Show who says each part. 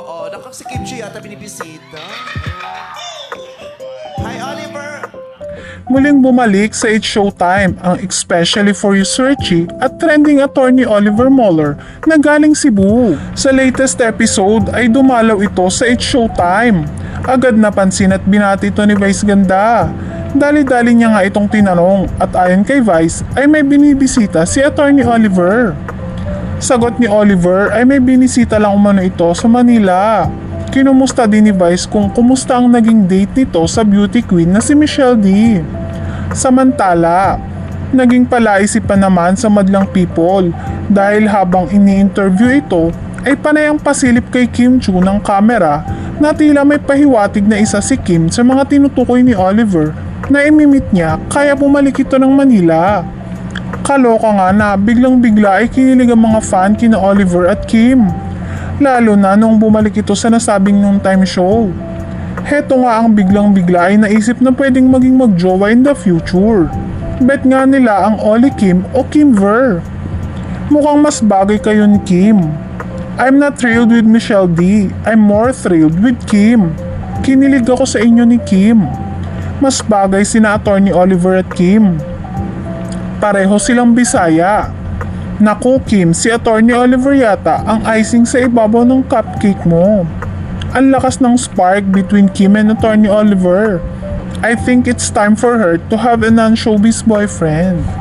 Speaker 1: Oo, nakak si Kim yata binibisita. Hi, Oliver!
Speaker 2: Muling bumalik sa It's Showtime ang Especially for You Searchy at trending attorney Oliver Mueller na galing Cebu. Sa latest episode ay dumalaw ito sa It's Showtime. Agad napansin at binati ito ni Vice Ganda. Dali-dali niya nga itong tinanong at ayon kay Vice ay may binibisita si attorney Oliver. Sagot ni Oliver ay may binisita lang umano ito sa Manila. Kinumusta din ni Vice kung kumusta ang naging date nito sa beauty queen na si Michelle D. Samantala, naging palaisip pa naman sa madlang people dahil habang ini-interview ito ay panayang pasilip kay Kim Chu ng kamera na tila may pahiwatig na isa si Kim sa mga tinutukoy ni Oliver na imimit niya kaya bumalik ito ng Manila. Kaloka nga na biglang bigla ay kinilig ang mga fan kina Oliver at Kim. Lalo na nung bumalik ito sa nasabing noontime show. Heto nga ang biglang bigla ay naisip na pwedeng maging magjowa in the future. Bet nga nila ang Oli Kim o Kim Ver. Mukhang mas bagay kayo ni Kim. I'm not thrilled with Michelle D. I'm more thrilled with Kim. Kinilig ako sa inyo ni Kim. Mas bagay sina attorney Oliver at Kim. Pareho silang Bisaya. Naku Kim, si Attorney Oliver yata ang icing sa ibabaw ng cupcake mo. Ang lakas ng spark between Kim and Attorney Oliver. I think it's time for her to have a non-showbiz boyfriend.